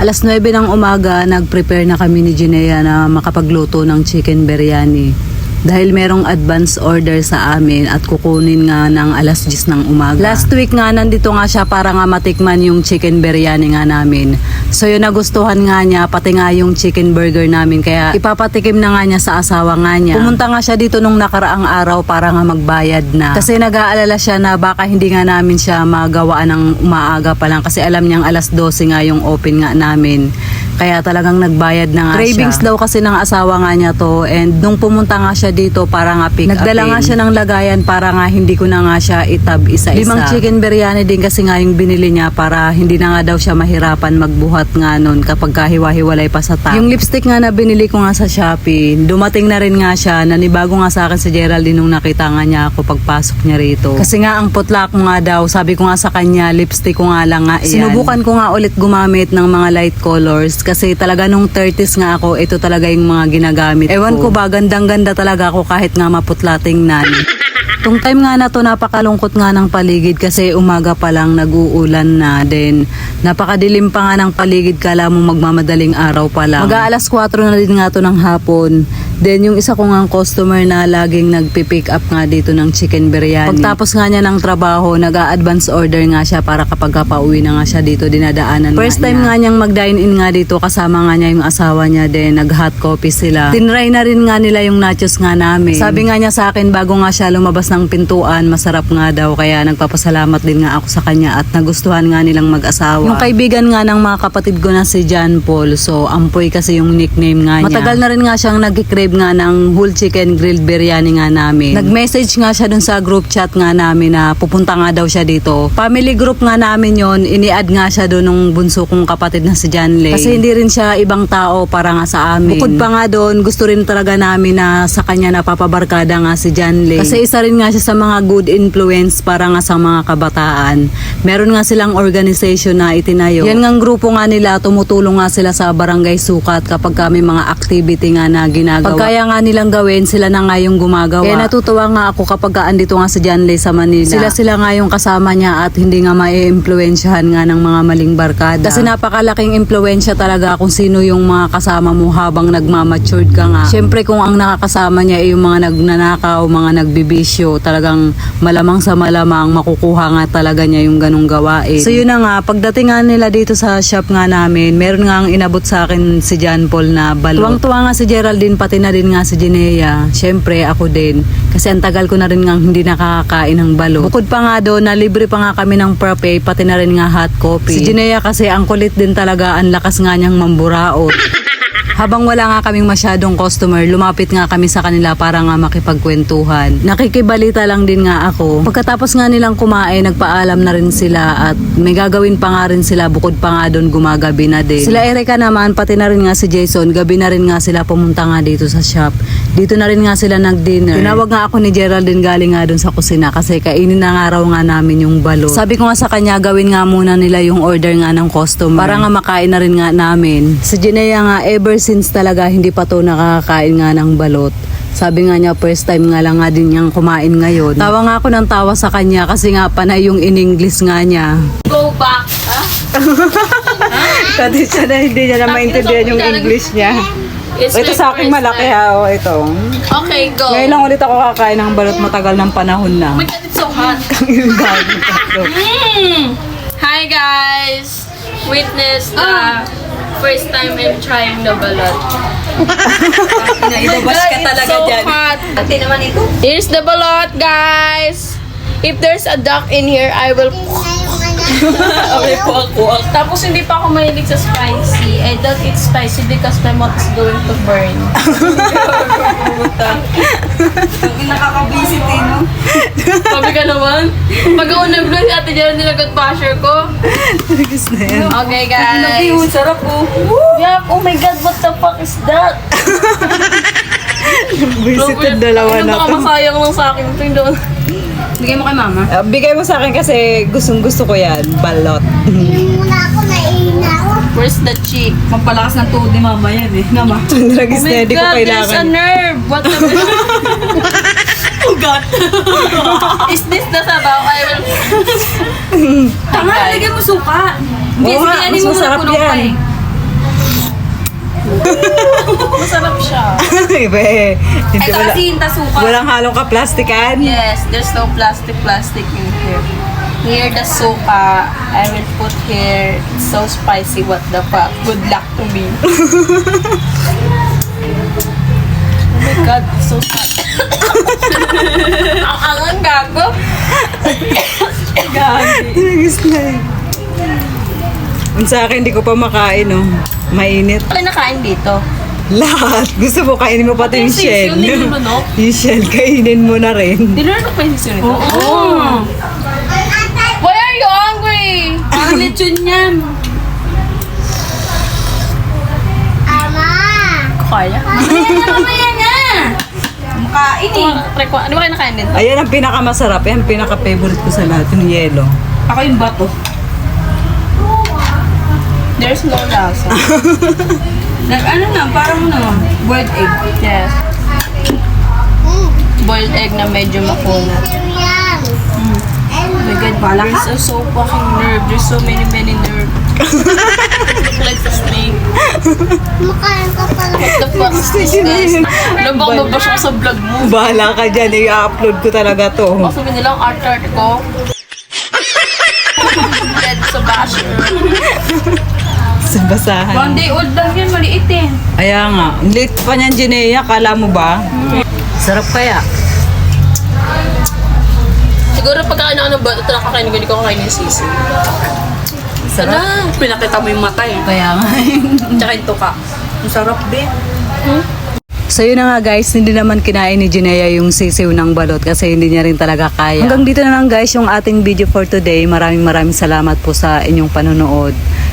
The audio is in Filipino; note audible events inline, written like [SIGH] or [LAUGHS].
Alas 9 ng umaga, nag-prepare na kami ni Jinea na makapagluto ng chicken biryani. Dahil merong advance order sa amin at kukunin nga ng alas 10 ng umaga. Last week nga, nandito nga siya para nga matikman yung chicken biryani nga namin. So yun nagustuhan nga niya, pati nga yung chicken burger namin. Kaya ipapatikim na nga niya sa asawa nga niya. Pumunta nga siya dito nung nakaraang araw para nga magbayad na. Kasi nag-aalala siya na baka hindi nga namin siya magawaan ng umaaga pa lang. Kasi alam niyang alas 12 nga yung open nga namin. Kaya talagang nagbayad na nga Cravings siya. daw kasi ng asawa nga niya to. And nung pumunta nga siya dito para nga pick Nagdala nga siya ng lagayan para nga hindi ko na nga siya itab isa-isa. Limang chicken biryani din kasi nga yung binili niya para hindi na nga daw siya mahirapan magbuhat nga nun kapag kahiwa-hiwalay pa sa tap. Yung lipstick nga na binili ko nga sa Shopee, dumating na rin nga siya, nanibago nga sa akin si Geraldine nung nakita nga niya ako pagpasok niya rito. Kasi nga ang putla ko nga daw, sabi ko nga sa kanya, lipstick ko nga lang nga yan. Sinubukan ko nga ulit gumamit ng mga light colors kasi talaga nung 30s nga ako, ito talaga yung mga ginagamit Ewan ko ba, gandang-ganda talaga ako kahit nga maputla tingnan. [LAUGHS] Tung time nga na to napakalungkot nga ng paligid kasi umaga pa lang nag-uulan na din. Napakadilim pa nga ng paligid kala mo magmamadaling araw pa lang. Mag-aalas 4 na din nga to ng hapon. Then yung isa ko nga customer na laging nagpipick up nga dito ng chicken biryani. Pagtapos nga niya ng trabaho, nag-advance order nga siya para kapag kapauwi na nga siya dito dinadaanan First nga time niya. nga niyang mag-dine in nga dito kasama nga niya yung asawa niya din nag-hot coffee sila. Tinry na rin nga nila yung nachos nga namin. Sabi nga niya sa akin bago nga siya lumabas ng pintuan, masarap nga daw kaya nagpapasalamat din nga ako sa kanya at nagustuhan nga nilang mag-asawa. Yung kaibigan nga ng mga kapatid ko na si John Paul, so Ampoy kasi yung nickname nga niya. Matagal na rin nga siyang nag-crave nga ng whole chicken grilled biryani nga namin. Nag-message nga siya dun sa group chat nga namin na pupunta nga daw siya dito. Family group nga namin yon ini-add nga siya doon nung bunso kong kapatid na si John Lay. Kasi hindi rin siya ibang tao para nga sa amin. Bukod pa nga doon, gusto rin talaga namin na sa kanya napapabarkada nga si John Lay. Kasi isa rin nga siya sa mga good influence para nga sa mga kabataan. Meron nga silang organization na itinayo. Yan nga grupo nga nila, tumutulong nga sila sa barangay sukat kapag kami mga activity nga na ginagawa. Pag kaya nga nilang gawin, sila na nga yung gumagawa. Kaya natutuwa nga ako kapag ka andito nga si John Lay sa Manila. Sila sila nga yung kasama niya at hindi nga mai-impluensyahan nga ng mga maling barkada. Kasi napakalaking impluensya talaga kung sino yung mga kasama mo habang nagmamatured ka nga. Siyempre kung ang nakakasama niya ay yung mga nagnanakaw, mga nagbibisyo, talagang malamang sa malamang makukuha nga talaga niya yung ganong gawain. So yun na nga, pagdating nga nila dito sa shop nga namin, meron nga ang inabot sa akin si John Paul na balot. Tuwang-tuwa nga si Geraldine, pati na rin nga si Jinea. Siyempre ako din. Kasi ang tagal ko na rin nga hindi nakakakain ng balot. Bukod pa nga doon, na libre pa nga kami ng frappe, pati na rin nga hot coffee. Si Jinea kasi ang kulit din talaga, ang lakas nga niyang mamburaot. [LAUGHS] Habang wala nga kaming masyadong customer, lumapit nga kami sa kanila para nga makipagkwentuhan. Nakikibalita lang din nga ako. Pagkatapos nga nilang kumain, nagpaalam na rin sila at may gagawin pa nga rin sila bukod pa nga doon gumagabi na din. Sila Erika naman, pati na rin nga si Jason, gabi na rin nga sila pumunta nga dito sa shop. Dito na rin nga sila nag-dinner. Tinawag nga ako ni Geraldine galing nga doon sa kusina kasi kainin na nga raw nga namin yung balot. Sabi ko nga sa kanya, gawin nga muna nila yung order nga ng customer. Para nga makain na rin nga namin. Si Jinea nga, ever since talaga hindi pa to nakakain nga ng balot. Sabi nga niya, first time nga lang nga din niyang kumain ngayon. Tawa nga ako ng tawa sa kanya kasi nga panay yung in-English nga niya. Go back. Ha? [LAUGHS] Kasi siya na hindi niya na maintindihan yung English niya. It's Ito sa akin malaki time. ha, oh, ito. Okay, go. Ngayon lang ulit ako kakain ng balot matagal ng panahon na. Oh my God, it's so hot. [LAUGHS] Mm. Hi, guys. Witness the first time I'm trying the balot. [LAUGHS] Naibabas ka talaga so dyan. hot. Ate naman ito. Here's the balot, guys. If there's a duck in here, I will... [LAUGHS] Okay po ako. Tapos hindi pa ako mahilig sa spicy. I don't eat spicy because my mouth is going to burn. [LAUGHS] Nakaka-visit eh, no? Sabi ka naman. Pag-una vlog, ate dyan nilagot basher ko. Nagis na yan. Okay, guys. Ang sarap po. Yeah, oh my god, what the fuck is that? [LAUGHS] Visited dalawa ano na baka to. masayang lang sa akin. Ito yung doon. Bigay mo kay mama. Ah, bigay mo sa akin kasi gustong gusto ko yan. Balot. Where's the cheek? Pampalakas ng tuhod ni mama yan eh. Nama. [LAUGHS] Nagis Oh na my hindi ko god, there's a kailangan. nerve. What the [LAUGHS] Ugat! [LAUGHS] Is this the sabaw? I will... Tanga, lagyan mo suka. Hindi, Oo sige, nga, ano mas mo muna pa eh. [LAUGHS] Masarap siya. [LAUGHS] Iba eh. Hindi Ito wala, kasi yung tasuka. walang halong kaplastikan. Yes, there's no plastic plastic in here. Here the suka, I will put here. It's so spicy, what the fuck. Good luck to me. [LAUGHS] oh my god, so sad. Ang angang gago. Gagi. Nagis na eh. Ang sa akin, hindi ko pa makain, oh. Mainit. Ano nakain dito? Lahat. Gusto mo, kainin mo pati yung Yung shell. sisiyo, nilulunok? yung shell, kainin mo na rin. Dinurok pa yung sisiyo nito? Oo. Why are you hungry? Parang lechon yan. Kaya? Mamaya na, mamaya na. Makain eh. Ano ba kayo nakain dito? Ayan ang pinakamasarap. Yan ang pinaka-favorite ko sa lahat. Yung yelo. Ako yung bato. There's no lasa. [LAUGHS] Nag ano na, parang ano, boiled egg. Yes. Boiled egg na medyo makunat. Oh my God, bala ka. There's so, so fucking nerve. There's so many, many nerve. [LAUGHS] like a snake. What the fuck is this? guys? Ano bang mabash ako sa vlog mo? Bahala ka dyan. I-upload ko talaga to. Baka sabihin nilang art-art ko. [LAUGHS] Dead sa basher. Sa basahan. One day old lang yan, maliit eh. Kaya nga. ang Late pa niyan, Jinea. Kala mo ba? Sarap kaya. Siguro pagkakain ako ng bato, ito nakakain ko, hindi ko kakain ng sisi. Sarap. Ah, Pinakita mo yung mata eh. Kaya nga. [LAUGHS] tsaka yung tuka. Ang sarap din. So yun na nga guys, hindi naman kinain ni Jinea yung sisiw ng balot kasi hindi niya rin talaga kaya. Hanggang dito na lang guys yung ating video for today. Maraming maraming salamat po sa inyong panonood.